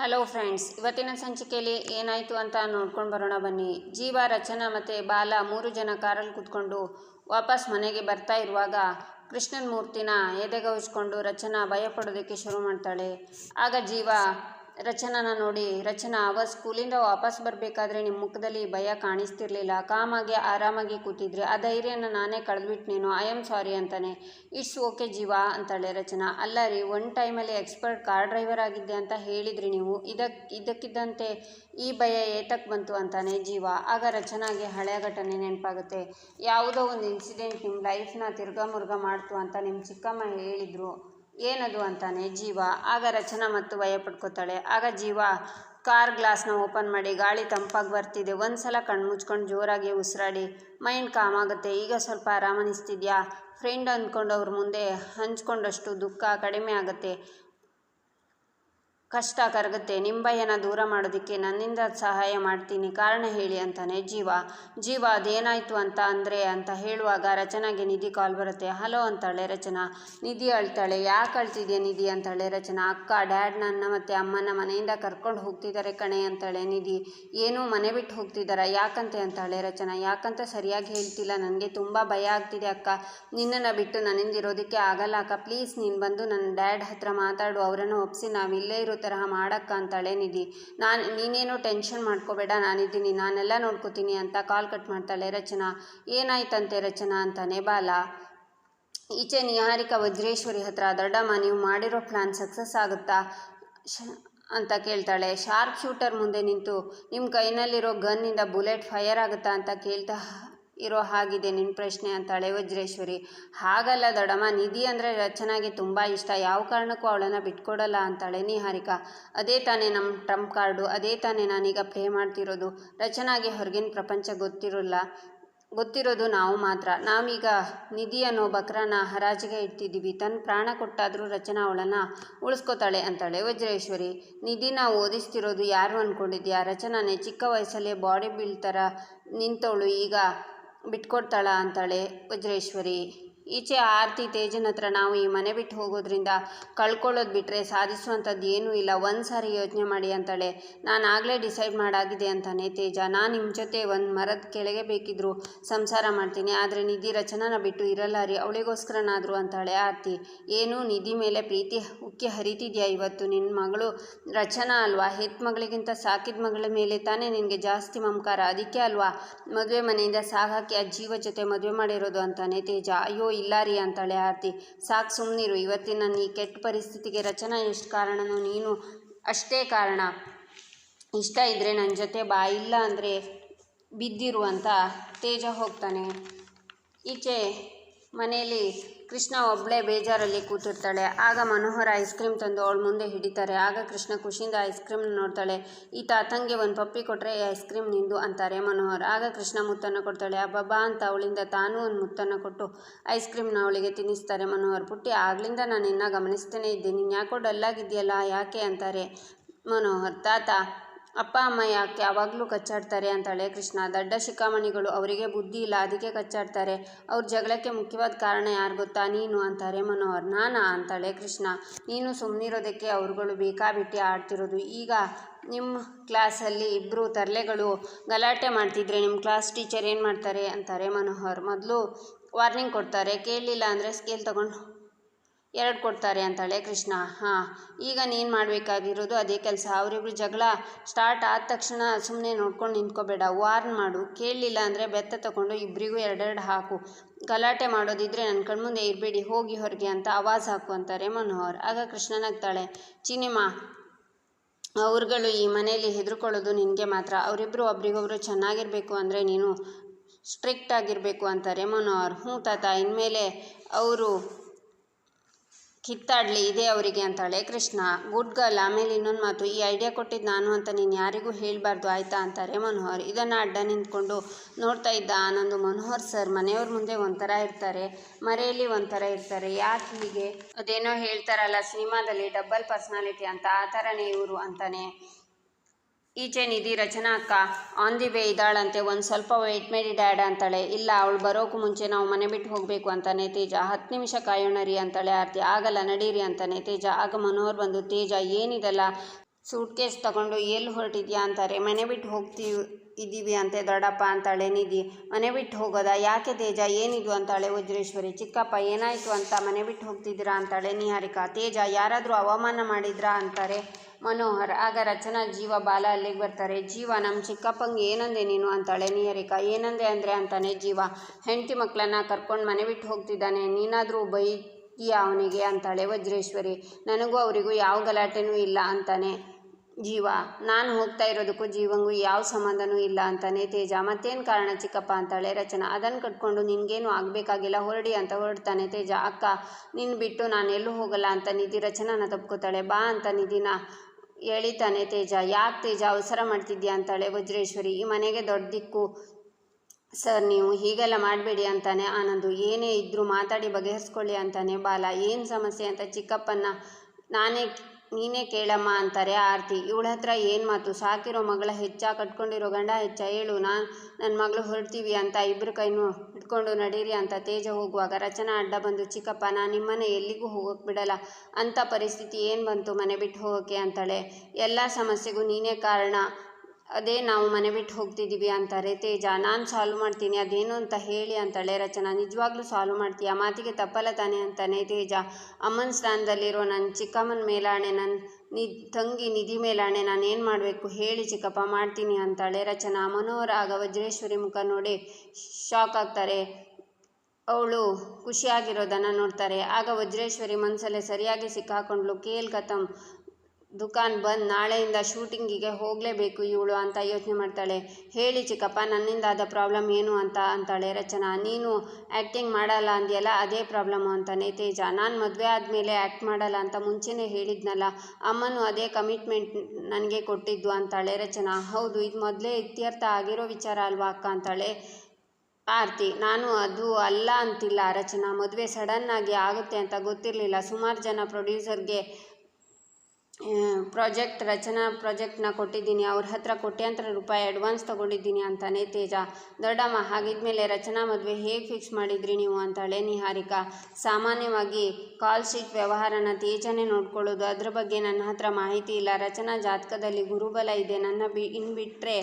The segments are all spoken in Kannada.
ಹಲೋ ಫ್ರೆಂಡ್ಸ್ ಇವತ್ತಿನ ಸಂಚಿಕೆಯಲ್ಲಿ ಏನಾಯಿತು ಅಂತ ನೋಡ್ಕೊಂಡು ಬರೋಣ ಬನ್ನಿ. ಜೀವ, ರಚನಾ ಮತ್ತು ಬಾಲ ಮೂರು ಜನ ಕಾರಲ್ಲಿ ಕೂತ್ಕೊಂಡು ವಾಪಸ್ ಮನೆಗೆ ಬರ್ತಾ ಇರುವಾಗ ಕೃಷ್ಣನ್ ಮೂರ್ತಿನ ಎದೆಗವಿಸ್ಕೊಂಡು ರಚನಾ ಭಯಪಡೋದಕ್ಕೆ ಶುರು ಮಾಡ್ತಾಳೆ. ಆಗ ಜೀವ ರಚನಾನ ನೋಡಿ. ರಚನಾ, ಅವ ಸ್ಕೂಲಿಂದ ವಾಪಸ್ ಬರಬೇಕಾದ್ರೆ ನಿಮ್ಮ ಮುಖದಲ್ಲಿ ಭಯ ಕಾಣಿಸ್ತಿರ್ಲಿಲ್ಲ. ಕಾಮಾಗಿ, ಆರಾಮಾಗಿ ಕೂತಿದ್ರಿ, ಆ ಧೈರ್ಯನ ನಾನೇ ಕಳೆದ್ಬಿಟ್ನೇನು ಐ ಆಮ್ ಸಾರಿ ಅಂತಾನೆ. ಇಟ್ಸ್ ಓಕೆ ಜೀವ ಅಂತಾಳೆ ರಚನಾ. ಅಲ್ಲ ರೀ ಒನ್ ಟೈಮಲ್ಲಿ ಎಕ್ಸ್ಪರ್ಟ್ ಕಾರ್ ಡ್ರೈವರ್ ಆಗಿದ್ದೆ ಅಂತ ಹೇಳಿದ್ರಿ ನೀವು. ಇದಕ್ಕೆ ಇದಕ್ಕಿದ್ದಂತೆ ಈ ಭಯ ಏತಕ್ಕೆ ಬಂತು ಅಂತಾನೆ ಜೀವ. ಆಗ ರಚನಾಗೆ ಹಳೆಯ ಘಟನೆ ನೆನಪಾಗುತ್ತೆ. ಯಾವುದೋ ಒಂದು ಇನ್ಸಿಡೆಂಟ್ ನಿಮ್ಮ ಲೈಫ್ನ ತಿರ್ಗಾ ಮುರ್ಗ ಮಾಡ್ತು ಅಂತ ನಿಮ್ಮ ಚಿಕ್ಕಮ್ಮ ಹೇಳಿದರು. ಏನದು ಅಂತಾನೆ ಜೀವ. ಆಗ ರಚನಾ ಮತ್ತು ಭಯ ಪಡ್ಕೋತಾಳೆ. ಆಗ ಜೀವ ಕಾರ್ ಗ್ಲಾಸ್ನ ಓಪನ್ ಮಾಡಿ ಗಾಳಿ ತಂಪಾಗಿ ಬರ್ತಿದೆ. ಒಂದು ಸಲ ಕಣ್ಣು ಮುಚ್ಕೊಂಡು ಜೋರಾಗಿ ಉಸಿರಾಡಿ, ಮೈಂಡ್ ಕಾಮ್ ಆಗುತ್ತೆ. ಈಗ ಸ್ವಲ್ಪ ಆರಾಮ ಅನಿಸ್ತಿದ್ಯಾ ಫ್ರೆಂಡ್ ಅಂದ್ಕೊಂಡು ಅವ್ರ ಮುಂದೆ ಹಂಚ್ಕೊಂಡಷ್ಟು ದುಃಖ ಕಡಿಮೆ ಆಗುತ್ತೆ. ಕಷ್ಟ ಕರಗುತ್ತೆ. ನಿಮ್ಮ ಭಯನ ದೂರ ಮಾಡೋದಕ್ಕೆ ನನ್ನಿಂದ ಸಹಾಯ ಮಾಡ್ತೀನಿ. ಕಾರಣ ಹೇಳಿ ಅಂತಾನೆ ಜೀವ. ಜೀವ, ಅದೇನಾಯಿತು ಅಂತ ಅಂದರೆ ಅಂತ ಹೇಳುವಾಗ ರಚನಾಗೆ ನಿಧಿ ಕಾಲ್ ಬರುತ್ತೆ. ಹಲೋ ಅಂತಾಳೆ ರಚನಾ. ನಿಧಿ ಅಳ್ತಾಳೆ. ಯಾಕೆ ಅಳ್ತಿದ್ಯಾ ನಿಧಿ ಅಂತಾಳೆ ರಚನಾ. ಅಕ್ಕ, ಡ್ಯಾಡ್, ನನ್ನ ಮತ್ತು ಅಮ್ಮನ ಮನೆಯಿಂದ ಕರ್ಕೊಂಡು ಹೋಗ್ತಿದ್ದಾರೆ ಕಣೆ ಅಂತಾಳೆ ನಿಧಿ. ಏನೂ ಮನೆ ಬಿಟ್ಟು ಹೋಗ್ತಿದ್ದಾರಾ? ಯಾಕಂತೆ ಅಂತಾಳೆ ರಚನಾ. ಯಾಕಂತ ಸರಿಯಾಗಿ ಹೇಳ್ತಿಲ್ಲ. ನನಗೆ ತುಂಬ ಭಯ ಆಗ್ತಿದೆ ಅಕ್ಕ. ನಿನ್ನನ್ನು ಬಿಟ್ಟು ನನ್ನಿಂದ ಇರೋದಕ್ಕೆ ಆಗಲ್ಲ ಅಕ್ಕ. ಪ್ಲೀಸ್ ನೀನು ಬಂದು ನನ್ನ ಡ್ಯಾಡ್ ಹತ್ರ ಮಾತಾಡು. ಅವರನ್ನು ಒಪ್ಪಿಸಿ ನಾವು ಇಲ್ಲೇ ಇರೋ ತರಹ ಮಾಡಕ್ಕ ಅಂತಾಳೆ ನಿಧಿ. ನಾನು, ನೀನೇನು ಟೆನ್ಷನ್ ಮಾಡ್ಕೋಬೇಡ, ನಾನಿದ್ದೀನಿ, ನಾನೆಲ್ಲ ನೋಡ್ಕೋತೀನಿ ಅಂತ ಕಾಲ್ ಕಟ್ ಮಾಡ್ತಾಳೆ ರಚನಾ. ಏನಾಯ್ತಂತೆ ರಚನಾ ಅಂತಾನೆ, ಬಾಲ. ಈಚೆ ನಿಹಾರಿಕಾ ವಜ್ರೇಶ್ವರಿ ಹತ್ರ, ದೊಡ್ಡಮ್ಮ, ನೀವು ಮಾಡಿರೋ ಪ್ಲ್ಯಾನ್ ಸಕ್ಸಸ್ ಆಗುತ್ತಾ? ಅಂತ ಕೇಳ್ತಾಳೆ. ಶಾರ್ಪ್ ಶೂಟರ್ ಮುಂದೆ ನಿಂತು ನಿಮ್ಮ ಕೈನಲ್ಲಿರೋ ಗನ್ನಿಂದ ಬುಲೆಟ್ ಫೈರ್ ಆಗುತ್ತಾ ಅಂತ ಕೇಳ್ತಾ ಇರೋ ಹಾಗಿದೆ ನಿನ್ನ ಪ್ರಶ್ನೆ ಅಂತಾಳೆ ವಜ್ರೇಶ್ವರಿ. ಹಾಗಲ್ಲ ದೊಡಮ್ಮ, ನಿಧಿ ಅಂದರೆ ರಚನಾಗೆ ತುಂಬ ಇಷ್ಟ. ಯಾವ ಕಾರಣಕ್ಕೂ ಅವಳನ್ನು ಬಿಟ್ಕೊಡಲ್ಲ ಅಂತಾಳೆ ನಿಹಾರಿಕಾ. ಅದೇ ತಾನೇ ನಮ್ಮ ಟ್ರಂಪ್ ಕಾರ್ಡು, ಅದೇ ತಾನೇ ನಾನೀಗ ಪ್ಲೇ ಮಾಡ್ತಿರೋದು. ರಚನಾಗೆ ಹೊರಗಿನ ಪ್ರಪಂಚ ಗೊತ್ತಿರೋಲ್ಲ. ಗೊತ್ತಿರೋದು ನಾವು ಮಾತ್ರ. ನಾವೀಗ ನಿಧಿ ಅನ್ನೋ ಬಕ್ರನ ಹರಾಜಿಗೆ ಇಡ್ತಿದ್ದೀವಿ ತನ್ನ ಪ್ರಾಣ ಕೊಟ್ಟಾದರೂ ರಚನಾ ಅವಳನ್ನು ಉಳಿಸ್ಕೋತಾಳೆ ಅಂತಾಳೆ ವಜ್ರೇಶ್ವರಿ. ನಿಧಿನ ಓದಿಸ್ತಿರೋದು ಯಾರು ಅಂದ್ಕೊಂಡಿದ್ಯಾ ರಚನಾನೇ ಚಿಕ್ಕ ವಯಸ್ಸಲ್ಲೇ ಬಾಡಿ ಬಿಲ್ಡ್ ಥರ ನಿಂತವಳು. ಈಗ ಬಿಟ್ಕೊಡ್ತಾಳ ಅಂತಾಳೆ ವಜ್ರೇಶ್ವರಿ. ಈಚೆ ಆರತಿ ತೇಜನ್ ಹತ್ರ ನಾವು ಈ ಮನೆ ಬಿಟ್ಟು ಹೋಗೋದ್ರಿಂದ ಕಳ್ಕೊಳ್ಳೋದು ಬಿಟ್ಟರೆ ಸಾಧಿಸುವಂಥದ್ದು ಏನೂ ಇಲ್ಲ. ಒಂದು ಸಾರಿ ಯೋಚನೆ ಮಾಡಿ ಅಂತಾಳೆ. ನಾನು ಆಗಲೇ ಡಿಸೈಡ್ ಮಾಡಾಗಿದೆ ಅಂತಾನೆ ತೇಜ. ನಾನು ನಿಮ್ಮ ಜೊತೆ ಒಂದು ಮರದ ಕೆಳಗೆ ಬೇಕಿದ್ರು ಸಂಸಾರ ಮಾಡ್ತೀನಿ. ಆದರೆ ನಿಧಿ ರಚನಾನ ಬಿಟ್ಟು ಇರಲ್ಲ ರೀ. ಅವಳಿಗೋಸ್ಕರನಾದರೂ ಅಂತಾಳೆ ಆರತಿ. ಏನು? ನಿಧಿ ಮೇಲೆ ಪ್ರೀತಿ ಉಕ್ಕಿ ಹರಿತಿದ್ಯಾ ಇವತ್ತು? ನಿನ್ನ ಮಗಳು ರಚನಾ ಅಲ್ವಾ? ಹೆತ್ ಮಗಳಿಗಿಂತ ಸಾಕಿದ ಮಗಳ ಮೇಲೆ ತಾನೇ ನಿನಗೆ ಜಾಸ್ತಿ ಮಮಕಾರ? ಅದಕ್ಕೆ ಅಲ್ವಾ? ಮದುವೆ ಮನೆಯಿಂದ ಸಾಗಾಕಿ ಆ ಜೀವ ಜೊತೆ ಮದುವೆ ಮಾಡಿರೋದು ಅಂತಾನೆ ತೇಜ. ಅಯ್ಯೋ ಇಲ್ಲ ರೀ ಅಂತಾಳೆ ಆರತಿ. ಸಾಕು ಸುಮ್ಮನಿರು ಇವತ್ತಿನ ಈ ಕೆಟ್ಟ ಪರಿಸ್ಥಿತಿಗೆ ರಚನಾ ಎಷ್ಟು ಕಾರಣನೋ ನೀನು ಅಷ್ಟೇ ಕಾರಣ. ಇಷ್ಟ ಇದ್ದರೆ ನನ್ನ ಜೊತೆ ಬಾ, ಇಲ್ಲ ಅಂದರೆ ಬಿದ್ದಿರು ಅಂತ ತೇಜ ಹೋಗ್ತಾನೆ. ಈಚೆ ಮನೆಯಲ್ಲಿ ಕೃಷ್ಣ ಒಬ್ಬಳೇ ಬೇಜಾರಲ್ಲಿ ಕೂತಿರ್ತಾಳೆ. ಆಗ ಮನೋಹರ ಐಸ್ ಕ್ರೀಮ್ ತಂದು ಅವಳ ಮುಂದೆ ಹಿಡಿತಾರೆ. ಆಗ ಕೃಷ್ಣ ಖುಷಿಯಿಂದ ಐಸ್ ಕ್ರೀಮ್ ನೋಡ್ತಾಳೆ. ಈ ತಾತಂಗೆ ಒಂದು ಪಪ್ಪಿ ಕೊಟ್ಟರೆ ಈ ಐಸ್ ಕ್ರೀಮ್ ನಿಂದು ಅಂತಾರೆ ಮನೋಹರ್. ಆಗ ಕೃಷ್ಣ ಮುತ್ತನ್ನು ಕೊಡ್ತಾಳೆ. ಅಬ್ಬಬ್ಬಾ ಅಂತ ಅವಳಿಂದ ತಾನೂ ಒಂದು ಮುತ್ತನ್ನು ಕೊಟ್ಟು ಐಸ್ ಕ್ರೀಮ್ನ ಅವಳಿಗೆ ತಿನ್ನಿಸ್ತಾರೆ ಮನೋಹರ್. ಪುಟ್ಟಿ, ಆಗ್ಲಿಂದ ನಾನು ಇನ್ನ ಗಮನಿಸ್ತೇನೆ ಇದ್ದೀನಿ. ಯಾಕೋ ಡಲ್ಲಾಗಿದೆಯಲ್ಲ ಯಾಕೆ ಅಂತಾರೆ ಮನೋಹರ್. ತಾತ ಅಪ್ಪ, ಅಮ್ಮ ಯಾಕೆ ಯಾವಾಗಲೂ ಕಚ್ಚಾಡ್ತಾರೆ ಅಂತಾಳೆ ಕೃಷ್ಣ. ದಡ್ಡ ಶಿಖಾಮಣಿಗಳು ಅವರಿಗೆ ಬುದ್ಧಿ ಇಲ್ಲ, ಅದಕ್ಕೆ ಕಚ್ಚಾಡ್ತಾರೆ. ಅವ್ರ ಜಗಳಕ್ಕೆ ಮುಖ್ಯವಾದ ಕಾರಣ ಯಾರು ಗೊತ್ತಾ? ನೀನು ಅಂತಾರೆ ಮನೋಹರ್. ನಾನಾ? ಅಂತಾಳೆ ಕೃಷ್ಣ. ನೀನು ಸುಮ್ಮನಿರೋದಕ್ಕೆ ಅವ್ರುಗಳು ಬೇಕಾಬಿಟ್ಟಿ ಆಡ್ತಿರೋದು. ಈಗ ನಿಮ್ಮ ಕ್ಲಾಸಲ್ಲಿ ಇಬ್ಬರು ತರಲೆಗಳು ಗಲಾಟೆ ಮಾಡ್ತಿದ್ರೆ ನಿಮ್ಮ ಕ್ಲಾಸ್ ಟೀಚರ್ ಏನು ಮಾಡ್ತಾರೆ? ಅಂತಾರೆ ಮನೋಹರ್. ಮೊದಲು ವಾರ್ನಿಂಗ್ ಕೊಡ್ತಾರೆ. ಕೇಳಲಿಲ್ಲ ಅಂದರೆ ಸ್ಕೇಲ್ ತಗೊಂಡು ಎರಡು ಕೊಡ್ತಾರೆ ಅಂತಾಳೆ ಕೃಷ್ಣ. ಹಾಂ, ಈಗ ನೀನು ಮಾಡಬೇಕಾಗಿರೋದು ಅದೇ ಕೆಲಸ. ಅವರಿಬ್ರು ಜಗಳ ಸ್ಟಾರ್ಟ್ ಆದ ತಕ್ಷಣ ಸುಮ್ಮನೆ ನೋಡ್ಕೊಂಡು ನಿಂತ್ಕೋಬೇಡ. ವಾರ್ನ್ ಮಾಡು. ಕೇಳಲಿಲ್ಲ ಅಂದರೆ ಬೆತ್ತ ತಗೊಂಡು ಇಬ್ಬರಿಗೂ ಎರಡೆರಡು ಹಾಕು. ಗಲಾಟೆ ಮಾಡೋದಿದ್ರೆ ನನ್ನ ಕಣ್ಮುಂದೆ ಇರಬೇಡಿ. ಹೋಗಿ ಹೊರಗೆ ಅಂತ ಆವಾಜ್ ಹಾಕು ಅಂತಾರೆ ಮನೋಹರ್. ಆಗ ಕೃಷ್ಣನಾಗ್ತಾಳೆ ಚಿನಿಮಾ ಅವ್ರುಗಳು ಈ ಮನೆಯಲ್ಲಿ ಹೆದರ್ಕೊಳ್ಳೋದು ನಿನಗೆ ಮಾತ್ರ. ಅವರಿಬ್ಬರು ಒಬ್ರಿಗೊಬ್ರು ಚೆನ್ನಾಗಿರಬೇಕು ಅಂದರೆ ನೀನು ಸ್ಟ್ರಿಕ್ಟ್ ಆಗಿರಬೇಕು ಅಂತಾರೆ ಮನೋಹರ್. ಹ್ಞೂ ತಾತ, ಇನ್ಮೇಲೆ ಅವರು ಕಿತ್ತಾಡಲಿ, ಇದೆ ಅವರಿಗೆ ಅಂತಾಳೆ. ಕೃಷ್ಣ, ಗುಡ್ ಗರ್ಲ್, ಆಮೇಲೆ ಇನ್ನೊಂದು ಮಾತು. ಈ ಐಡಿಯಾ ಕೊಟ್ಟಿದ್ದು ನಾನು ಅಂತ ನೀನು ಯಾರಿಗೂ ಹೇಳಬಾರ್ದು, ಆಯಿತಾ? ಅಂತಾರೆ ಮನೋಹರ್. ಇದನ್ನು ಅಡ್ಡ ನಿಂತ್ಕೊಂಡು ನೋಡ್ತಾ ಇದ್ದ ಆನಂದು, ಮನೋಹರ್ ಸರ್ ಮನೆಯವ್ರ ಮುಂದೆ ಒಂಥರ ಇರ್ತಾರೆ. ಮರೆಯಲ್ಲಿ ಒಂಥರ ಇರ್ತಾರೆ. ಯಾಕೆ ಹೀಗೆ? ಅದೇನೋ ಹೇಳ್ತಾರಲ್ಲ, ಸಿನಿಮಾದಲ್ಲಿ ಡಬ್ಬಲ್ ಪರ್ಸ್ನಾಲಿಟಿ ಅಂತ, ಆ ಥರನೇ ಇವರು ಅಂತಾನೆ. ಈಚೆ ನಿಧಿ ರಚನಾ ಅಕ್ಕ ಆನ್ ದಿ ವೇ ಇದ್ದಾಳಂತೆ, ಒಂದು ಸ್ವಲ್ಪ ವೇಟ್ ಮಾಡಿ, ಡ್ಯಾಡ್ ಅಂತಾಳೆ. ಇಲ್ಲ, ಅವಳು ಬರೋಕ್ಕೂ ಮುಂಚೆ ನಾವು ಮನೆ ಬಿಟ್ಟು ಹೋಗಬೇಕು ಅಂತಾನೆ ತೇಜ. ಹತ್ತು ನಿಮಿಷ ಕಾಯೋಣ ರೀ ಅಂತಾಳೆ ಆರತಿ. ಆಗಲ್ಲ, ನಡೀರಿ ಅಂತಾನೆ ತೇಜ. ಆಗ ಮನೋಹರ್ ಬಂದು, ತೇಜ, ಏನಿದೆಲ್ಲ? ಸೂಟ್ ಕೇಸ್ ತಗೊಂಡು ಎಲ್ಲಿ ಹೊರಟಿದ್ಯಾ? ಅಂತಾರೆ. ಮನೆ ಬಿಟ್ಟು ಹೋಗ್ತೀವಿ ಇದ್ದೀವಿ ಅಂತೆ, ದೊಡ್ಡಪ್ಪ ಅಂತಾಳೆ ನಿಧಿ. ಮನೆ ಬಿಟ್ಟು ಹೋಗೋದಾ? ಯಾಕೆ ತೇಜ? ಏನಿದು? ಅಂತಾಳೆ ವಜ್ರೇಶ್ವರಿ. ಚಿಕ್ಕಪ್ಪ, ಏನಾಯಿತು ಅಂತ ಮನೆ ಬಿಟ್ಟು ಹೋಗ್ತಿದ್ದೀರಾ? ಅಂತಾಳೆ ನಿಹಾರಿಕಾ. ತೇಜ, ಯಾರಾದರೂ ಅವಮಾನ ಮಾಡಿದ್ರಾ? ಅಂತಾರೆ. ಮನೋಹರ್, ಆಗ ರಚನಾ ಜೀವ ಬಾಲ ಅಲ್ಲಿಗೆ ಬರ್ತಾರೆ. ಜೀವ ನಮ್ಮ ಚಿಕ್ಕಪ್ಪಂಗೆ ಏನಂದೆ ನೀನು ಅಂತಾಳೆ. ನಿಯರಿಕ, ಏನಂದೆ ಅಂದರೆ ಅಂತಾನೆ ಜೀವ. ಹೆಂಡತಿ ಮಕ್ಕಳನ್ನ ಕರ್ಕೊಂಡು ಮನೆ ಬಿಟ್ಟು ಹೋಗ್ತಿದ್ದಾನೆ. ನೀನಾದರೂ ಬೈತೀಯ ಅವನಿಗೆ ಅಂತಾಳೆ ವಜ್ರೇಶ್ವರಿ. ನನಗೂ ಅವರಿಗೂ ಯಾವ ಗಲಾಟೆನೂ ಇಲ್ಲ ಅಂತಾನೆ ಜೀವ. ನಾನು ಹೋಗ್ತಾ ಇರೋದಕ್ಕೂ ಜೀವಂಗೂ ಯಾವ ಸಂಬಂಧನೂ ಇಲ್ಲ ಅಂತಾನೆ ತೇಜ. ಮತ್ತೇನು ಕಾರಣ ಚಿಕ್ಕಪ್ಪ ಅಂತಾಳೆ ರಚನಾ. ಅದನ್ನು ಕಟ್ಕೊಂಡು ನಿನಗೇನು ಆಗಬೇಕಾಗಿಲ್ಲ, ಹೊರಡಿ ಅಂತ ಹೊರಡ್ತಾನೆ ತೇಜ. ಅಕ್ಕ ನಿನ್ನ ಬಿಟ್ಟು ನಾನು ಎಲ್ಲೂ ಹೋಗಲ್ಲ ಅಂತ ನಿಧಿ ರಚನಾನ ತಪ್ಕೋತಾಳೆ. ಬಾ ಅಂತ ನಿಧಿನ ಎಳಿತಾನೆ ತೇಜ. ಯಾಕೆ ತೇಜ ಅವಸರ ಮಾಡ್ತಿದ್ಯಾ ಅಂತಾಳೆ ವಜ್ರೇಶ್ವರಿ. ಈ ಮನೆಗೆ ದೊಡ್ಡ ದಿಕ್ಕು. ಸರ್, ನೀವು ಹೀಗೆಲ್ಲ ಮಾಡಬೇಡಿ ಅಂತಾನೆ ಆನಂದು. ಏನೇ ಇದ್ದರೂ ಮಾತಾಡಿ ಬಗೆಹರಿಸ್ಕೊಳ್ಳಿ ಅಂತಾನೆ ಬಾಲ. ಏನು ಸಮಸ್ಯೆ ಅಂತ ಚಿಕ್ಕಪ್ಪನ ನಾನೇ ನೀನೇ ಕೇಳಮ್ಮ ಅಂತಾರೆ ಆರತಿ. ಇವಳ ಹತ್ರ ಏನು ಮಾತು? ಸಾಕಿರೋ ಮಗಳ ಹೆಚ್ಚ ಕಟ್ಕೊಂಡಿರೋ ಗಂಡ ಹೆಚ್ಚ ಹೇಳು, ನಾನು ನನ್ನ ಮಗಳು ಹೊರಡ್ತೀವಿ ಅಂತ ಇಬ್ಬರು ಕೈನೂ ಹಿಡ್ಕೊಂಡು ನಡೀರಿ ಅಂತ ತೇಜ ಹೋಗುವಾಗ ರಚನಾ ಅಡ್ಡ ಬಂದು, ಚಿಕ್ಕಪ್ಪ, ನಾನು ನಿಮ್ಮನೆ ಎಲ್ಲಿಗೂ ಹೋಗೋಕೆ ಬಿಡಲ್ಲ. ಅಂಥ ಪರಿಸ್ಥಿತಿ ಏನು ಬಂತು ಮನೆ ಬಿಟ್ಟು ಹೋಗೋಕ್ಕೆ? ಅಂತಾಳೆ. ಎಲ್ಲ ಸಮಸ್ಯೆಗೂ ನೀನೇ ಕಾರಣ. ಅದೇ ನಾವು ಮನೆ ಬಿಟ್ಟು ಹೋಗ್ತಿದ್ದೀವಿ ಅಂತಾರೆ, ತೇಜ, ನಾನು ಸಾಲ್ವ್ ಮಾಡ್ತೀನಿ, ಅದೇನು ಅಂತ ಹೇಳಿ ಅಂತಾಳೆ ರಚನಾ, ನಿಜವಾಗ್ಲೂ ಸಾಲ್ವ್ ಮಾಡ್ತೀಯಾ? ಮಾತಿಗೆ ತಪ್ಪಲ್ಲ ತಾನೆ ಅಂತಾನೆ ತೇಜ. ಅಮ್ಮನ ಸ್ಥಾನದಲ್ಲಿರೋ ನನ್ನ ಚಿಕ್ಕಮ್ಮನ ಮೇಲಾಣೆ ನನ್ನ ನಿ, ತಂಗಿ ನಿಧಿ ಮೇಲಾಣೆ, ನಾನು ಏನು ಮಾಡಬೇಕು ಹೇಳಿ ಚಿಕ್ಕಪ್ಪ ಮಾಡ್ತೀನಿ ಅಂತಾಳೆ ರಚನಾ ಮನೋರಾಗ ವಜ್ರೇಶ್ವರಿ ಮುಖ ನೋಡಿ ಶಾಕ್ ಆಗ್ತಾರೆ. ಅವಳು ಖುಷಿಯಾಗಿರೋದನ್ನು ನೋಡ್ತಾರೆ. ಆಗ ವಜ್ರೇಶ್ವರಿ ಮನಸ್ಸಲ್ಲೇ ಸರಿಯಾಗಿ ಸಿಕ್ಕಾಕೊಂಡ್ಲು ಕೇಲ್ ಕತಮ್ ದುಕಾನ್ ಬಂದ್ ನಾಳೆಯಿಂದ ಶೂಟಿಂಗಿಗೆ ಹೋಗಲೇಬೇಕು ಇವಳು ಅಂತ ಯೋಚನೆ ಮಾಡ್ತಾಳೆ. ಹೇಳಿ ಚಿಕ್ಕಪ್ಪ, ನನ್ನಿಂದ ಆದ ಪ್ರಾಬ್ಲಮ್ ಏನು ಅಂತ ಅಂತಾಳೆ ರಚನಾ. ನೀನು ಆ್ಯಕ್ಟಿಂಗ್ ಮಾಡಲ್ಲ ಅಂದ್ಯಲ್ಲ, ಅದೇ ಪ್ರಾಬ್ಲಮ್ಮು ಅಂತಾನೆ ತೇಜ. ನಾನು ಮದುವೆ ಆದಮೇಲೆ ಆ್ಯಕ್ಟ್ ಮಾಡಲ್ಲ ಅಂತ ಮುಂಚೆನೇ ಹೇಳಿದ್ನಲ್ಲ, ಅಮ್ಮನೂ ಅದೇ ಕಮಿಟ್ಮೆಂಟ್ ನನಗೆ ಕೊಟ್ಟಿದ್ದು ಅಂತಾಳೆ ರಚನಾ. ಹೌದು, ಇದು ಮೊದಲೇ ಇತ್ಯರ್ಥ ಆಗಿರೋ ವಿಚಾರ ಅಲ್ವಾ ಅಕ್ಕ ಅಂತಾಳೆ ಆರ್ತಿ. ನಾನು ಅದು ಅಲ್ಲ ಅಂತಿಲ್ಲ ರಚನಾ. ಮದುವೆ ಸಡನ್ನಾಗಿ ಆಗುತ್ತೆ ಅಂತ ಗೊತ್ತಿರಲಿಲ್ಲ. ಸುಮಾರು ಜನ ಪ್ರೊಡ್ಯೂಸರ್ಗೆ ಪ್ರಾಜೆಕ್ಟ್ ರಚನಾ ಪ್ರಾಜೆಕ್ಟ್ನ ಕೊಟ್ಟಿದ್ದೀನಿ. ಅವ್ರ ಹತ್ರ ಕೋಟ್ಯಾಂತರ ರೂಪಾಯಿ ಅಡ್ವಾನ್ಸ್ ತೊಗೊಂಡಿದ್ದೀನಿ ಅಂತಾನೆ ತೇಜ. ದೊಡ್ಡಮ್ಮ, ಹಾಗಿದ್ಮೇಲೆ ರಚನಾ ಮದುವೆ ಹೇಗೆ ಫಿಕ್ಸ್ ಮಾಡಿದ್ರಿ ನೀವು ಅಂತಾಳೆ ನಿಹಾರಿಕಾ. ಸಾಮಾನ್ಯವಾಗಿ ಕಾಲ್ ಶೀಟ್ ವ್ಯವಹಾರನ ತೇಜನೇ ನೋಡ್ಕೊಳ್ಳೋದು. ಅದ್ರ ಬಗ್ಗೆ ನನ್ನ ಹತ್ರ ಮಾಹಿತಿ ಇಲ್ಲ. ರಚನಾ ಜಾತಕದಲ್ಲಿ ಗುರುಬಲ ಇದೆ. ನನ್ನ ಬಿ ಇನ್ನು ಬಿಟ್ಟರೆ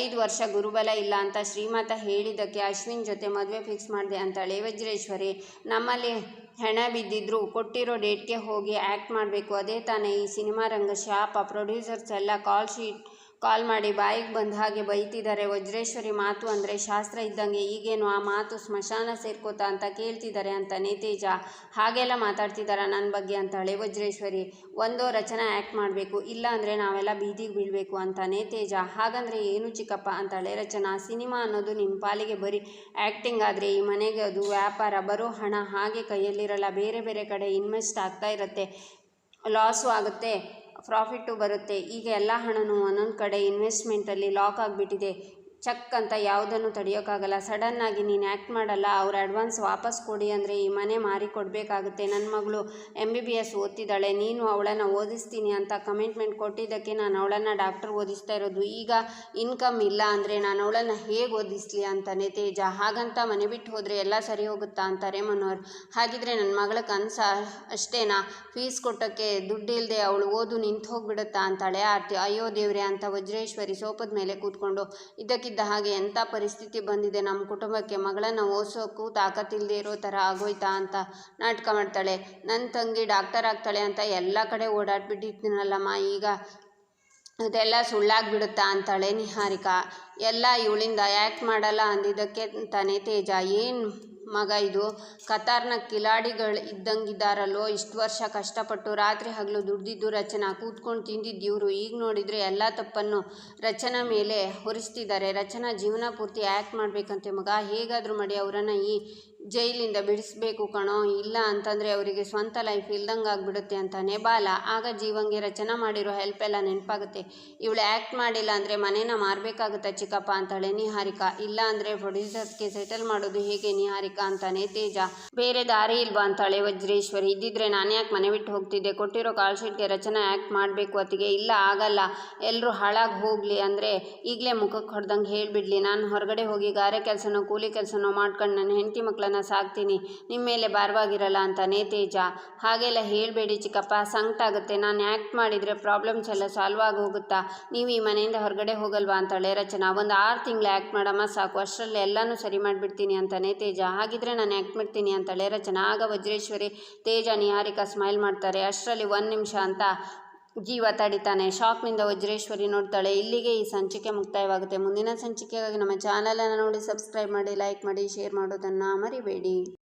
ಐದು ವರ್ಷ ಗುರುಬಲ ಇಲ್ಲ ಅಂತ ಶ್ರೀಮಾತ ಹೇಳಿದ್ದಕ್ಕೆ ಅಶ್ವಿನ್ ಜೊತೆ ಮದುವೆ ಫಿಕ್ಸ್ ಮಾಡಿದೆ ಅಂತಾಳೆ. ವಜ್ರೇಶ್ವರಿ, ನಮ್ಮಲ್ಲಿ ಹೆಣ ಬಿದ್ದಿದ್ರು ಕೊಟ್ಟಿರೋ ಡೇಟ್ಗೆ ಹೋಗಿ ಆ್ಯಕ್ಟ್ ಮಾಡಬೇಕು. ಅದೇ ತಾನೇ ಈ ಸಿನಿಮಾ ರಂಗ ಶಾಪ, ಪ್ರೊಡ್ಯೂಸರ್ಸ್ ಎಲ್ಲ ಕಾಲ್ ಶೀಟ್ ಕಾಲ್ ಮಾಡಿ ಬಾಯಿಗೆ ಬಂದ ಹಾಗೆ ಬೈತಿದ್ದಾರೆ ವಜ್ರೇಶ್ವರಿ ಮಾತು ಅಂದರೆ ಶಾಸ್ತ್ರ ಇದ್ದಂಗೆ ಈಗೇನು ಆ ಮಾತು ಸ್ಮಶಾನ ಸೇರ್ಕೋತಾ ಅಂತ ಕೇಳ್ತಿದ್ದಾರೆ ಅಂತ ನೇತೇಜ. ಹಾಗೆಲ್ಲ ಮಾತಾಡ್ತಿದ್ದಾರ ನನ್ನ ಬಗ್ಗೆ ಅಂತಾಳೆ ವಜ್ರೇಶ್ವರಿ. ಒಂದೋ ರಚನಾ ಆ್ಯಕ್ಟ್ ಮಾಡಬೇಕು, ಇಲ್ಲ ಅಂದರೆ ನಾವೆಲ್ಲ ಬೀದಿಗೆ ಬೀಳಬೇಕು ಅಂತ ನೇತೇಜ. ಹಾಗಂದರೆ ಏನು ಚಿಕ್ಕಪ್ಪ ಅಂತಾಳೆ, ರಚನಾ ಸಿನಿಮಾ ಅನ್ನೋದು ನಿಮ್ಮ ಪಾಲಿಗೆ ಬರೀ ಆ್ಯಕ್ಟಿಂಗ್ ಆದರೆ ಈ ಮನೆಗೆ ಅದು ವ್ಯಾಪಾರ, ಬರೋ ಹಣ ಹಾಗೆ ಕೈಯಲ್ಲಿರಲ್ಲ, ಬೇರೆ ಬೇರೆ ಕಡೆ ಇನ್ವೆಸ್ಟ್ ಆಗ್ತಾ ಇರುತ್ತೆ, ಲಾಸು ಆಗುತ್ತೆ. ಪ್ರಾಫಿಟ್ಟು ಬರುತ್ತೆ. ಈಗ ಎಲ್ಲ ಹಣನೂ ಒಂದೊಂದು ಕಡೆ ಇನ್ವೆಸ್ಟ್ಮೆಂಟಲ್ಲಿ ಲಾಕ್ ಆಗಿಬಿಟ್ಟಿದೆ. ಚಕ್ ಅಂತ ಯಾವುದನ್ನು ತಡೆಯೋಕ್ಕಾಗಲ್ಲ. ಸಡನ್ನಾಗಿ ನೀನು ಆ್ಯಕ್ಟ್ ಮಾಡಲ್ಲ, ಅವ್ರ ಅಡ್ವಾನ್ಸ್ ವಾಪಸ್ ಕೊಡಿ ಅಂದರೆ ಈ ಮನೆ ಮಾರಿ ಕೊಡಬೇಕಾಗುತ್ತೆ ನನ್ನ ಮಗಳು ಎಂ ಬಿ ಬಿ ಎಸ್ ಓದ್ತಿದ್ದಾಳೆ, ನೀನು ಅವಳನ್ನು ಓದಿಸ್ತೀನಿ ಅಂತ ಕಮಿಟ್ಮೆಂಟ್ ಕೊಟ್ಟಿದ್ದಕ್ಕೆ ನಾನು ಅವಳನ್ನು ಡಾಕ್ಟರ್ ಓದಿಸ್ತಾ ಇರೋದು. ಈಗ ಇನ್ಕಮ್ ಇಲ್ಲ ಅಂದರೆ ನಾನು ಅವಳನ್ನು ಹೇಗೆ ಓದಿಸ್ಲಿ ಅಂತಾನೆ ತೇಜ. ಹಾಗಂತ ಮನೆ ಬಿಟ್ಟು ಹೋದರೆ ಎಲ್ಲ ಸರಿ ಹೋಗುತ್ತಾ ಅಂತಾರೆ ಮನೋಹರ್. ಹಾಗಿದ್ರೆ ನನ್ನ ಮಗಳ ಕನಸ ಅಷ್ಟೇನಾ? ಫೀಸ್ ಕೊಟ್ಟಕ್ಕೆ ದುಡ್ಡಿಲ್ಲದೆ ಅವಳು ಓದು ನಿಂತು ಹೋಗ್ಬಿಡುತ್ತಾ ಅಂತಾಳೆ. ಆರ್ತಿ, ಅಯ್ಯೋ ದೇವ್ರೆ ಅಂತ ವಜ್ರೇಶ್ವರಿ ಸೋಪದ ಮೇಲೆ ಕೂತ್ಕೊಂಡು ಇದಕ್ಕಿದ್ದ ಹಾಗೆ ಎಂಥ ಪರಿಸ್ಥಿತಿ ಬಂದಿದೆ? ನಮ್ಮ ಕುಟುಂಬಕ್ಕೆ ಮಗಳನ್ನು ಓದಿಸೋಕ್ಕೂ ತಾಕತ್ತಿಲ್ಲದೆ ಇರೋ ಥರ ಆಗೋಯ್ತಾ ಅಂತ ನಾಟಕ ಮಾಡ್ತಾಳೆ. ನನ್ನ ತಂಗಿ ಡಾಕ್ಟರ್ ಆಗ್ತಾಳೆ ಅಂತ ಎಲ್ಲ ಕಡೆ ಓಡಾಡ್ಬಿಟ್ಟಿದ್ದೀನಲ್ಲಮ್ಮ ಈಗ ಅದೆಲ್ಲ ಸುಳ್ಳಾಗ್ಬಿಡುತ್ತಾ ಅಂತಾಳೆ ನಿಹಾರಿಕಾ. ಎಲ್ಲ ಇವಳಿಂದ ಯಾಕೆ ಮಾಡಲ್ಲ ಅಂದಿದ್ದಕ್ಕೆ ತಾನೇ ತೇಜ. ಏನು ಮಗ ಇದು. ಕತಾರ್ನ ಕಿಲಾಡಿಗಳು ಇದ್ದಂಗಿದ್ದಾರಲ್ಲೋ, ಇಷ್ಟು ವರ್ಷ ಕಷ್ಟಪಟ್ಟು ರಾತ್ರಿ ಹಗಲು ದುಡ್ದಿದ್ದು ರಚನಾ. ಕೂತ್ಕೊಂಡು ತಿಂದಿದ್ದು ಇವರು. ಈಗ ನೋಡಿದರೆ ಎಲ್ಲ ತಪ್ಪನ್ನು ರಚನಾ ಮೇಲೆ ಹೊರಿಸ್ತಿದ್ದಾರೆ ರಚನಾ ಜೀವನ ಪೂರ್ತಿ ಆ್ಯಕ್ಟ್ ಮಾಡಬೇಕಂತೆ ಮಗ. ಹೇಗಾದರೂ ಮಾಡಿ ಅವರನ್ನು ಈ ಜೈಲಿಂದ ಬಿಡಿಸ್ಬೇಕು ಕಣೋ, ಇಲ್ಲ ಅಂತಂದರೆ ಅವರಿಗೆ ಸ್ವಂತ ಲೈಫ್ ಇಲ್ದಂಗೆ ಆಗ್ಬಿಡುತ್ತೆ ಅಂತಾನೆ ಬಾಲ. ಆಗ ಜೀವಂಗೆ ರಚನೆ ಮಾಡಿರೋ ಹೆಲ್ಪ್ ಎಲ್ಲ ನೆನಪಾಗುತ್ತೆ. ಇವಳು ಆ್ಯಕ್ಟ್ ಮಾಡಿಲ್ಲ ಅಂದರೆ ಮನೇನ ಮಾರಬೇಕಾಗುತ್ತೆ ಚಿಕ್ಕಪ್ಪ ಅಂತಾಳೆ ನಿಹಾರಿಕಾ. ಇಲ್ಲ ಅಂದರೆ ಪ್ರೊಡ್ಯೂಸರ್ಸ್ಗೆ ಸೆಟಲ್ ಮಾಡೋದು ಹೇಗೆ ನಿಹಾರಿಕಾ ಅಂತಾನೆ ತೇಜ. ಬೇರೆ ದಾರಿ ಇಲ್ವಾ ಅಂತಾಳೆ ವಜ್ರೇಶ್ವರಿ. ಇದ್ದಿದ್ರೆ ನಾನು ಯಾಕೆ ಮನೆ ಬಿಟ್ಟು ಹೋಗ್ತಿದ್ದೆ? ಕೊಟ್ಟಿರೋ ಕಾಲ್ ಶೀಟ್ಗೆ ರಚನೆ ಆ್ಯಕ್ಟ್ ಮಾಡಬೇಕು ಅತ್ತಿಗೆ. ಇಲ್ಲ, ಆಗಲ್ಲ. ಎಲ್ಲರೂ ಹಾಳಾಗಿ ಹೋಗಲಿ ಅಂದರೆ ಈಗಲೇ ಮುಖಕ್ಕೆ ಹೊಡೆದಂಗೆ ಹೇಳಿಬಿಡ್ಲಿ. ನಾನು ಹೊರಗಡೆ ಹೋಗಿ ಗಾರೆ ಕೆಲಸನೋ, ಕೂಲಿ ಕೆಲಸನೋ ಮಾಡ್ಕೊಂಡು ನನ್ನ ಹೆಂಡತಿ ಮಕ್ಕಳನ್ನ ಸಾಕ್ತೀನಿ ನಿಮ್ಮ ಮೇಲೆ ಭಾರವಾಗಿರಲ್ಲ ಅಂತಾನೆ ತೇಜ. ಹಾಗೆಲ್ಲ ಹೇಳಬೇಡಿ ಚಿಕ್ಕಪ್ಪ, ಸಂಕಟ ಆಗುತ್ತೆ. ನಾನು ಆ್ಯಕ್ಟ್ ಮಾಡಿದರೆ ಪ್ರಾಬ್ಲಮ್ಸ್ ಎಲ್ಲ ಸಾಲ್ವ್ ಆಗಿ ಹೋಗುತ್ತಾ ನೀವು ಈ ಮನೆಯಿಂದ ಹೊರಗಡೆ ಹೋಗಲ್ವಾ ಅಂತಾಳೆ ರಚನಾ, ಒಂದು ಆರು ತಿಂಗಳು ಆ್ಯಕ್ಟ್ ಮಾಡಮ್ಮ ಸಾಕು. ಅಷ್ಟರಲ್ಲಿ ಎಲ್ಲನೂ ಸರಿ ಮಾಡಿಬಿಡ್ತೀನಿ ಅಂತಾನೆ ತೇಜ. ಹಾಗಿದ್ರೆ ನಾನು ಆ್ಯಕ್ಟ್ ಮಾಡ್ತೀನಿ ಅಂತಾಳೆ ರಚನಾ, ಆಗ ವಜ್ರೇಶ್ವರಿ, ತೇಜ, ನಿಹಾರಿಕಾ ಸ್ಮೈಲ್ ಮಾಡ್ತಾರೆ. ಅಷ್ಟರಲ್ಲಿ ಒಂದು ನಿಮಿಷ ಅಂತ ಜೀವ ತಡಿತಾನೆ. ಶಾಕ್ನಿಂದ ವಜ್ರೇಶ್ವರಿ ನೋಡ್ತಾಳೆ. ಇಲ್ಲಿಗೆ ಈ ಸಂಚಿಕೆ ಮುಕ್ತಾಯವಾಗುತ್ತೆ. ಮುಂದಿನ ಸಂಚಿಕೆಗಾಗಿ ನಮ್ಮ ಚಾನಲನ್ನು ನೋಡಿ, ಸಬ್ಸ್ಕ್ರೈಬ್ ಮಾಡಿ, ಲೈಕ್ ಮಾಡಿ, ಶೇರ್ ಮಾಡೋದನ್ನು ಮರಿಬೇಡಿ.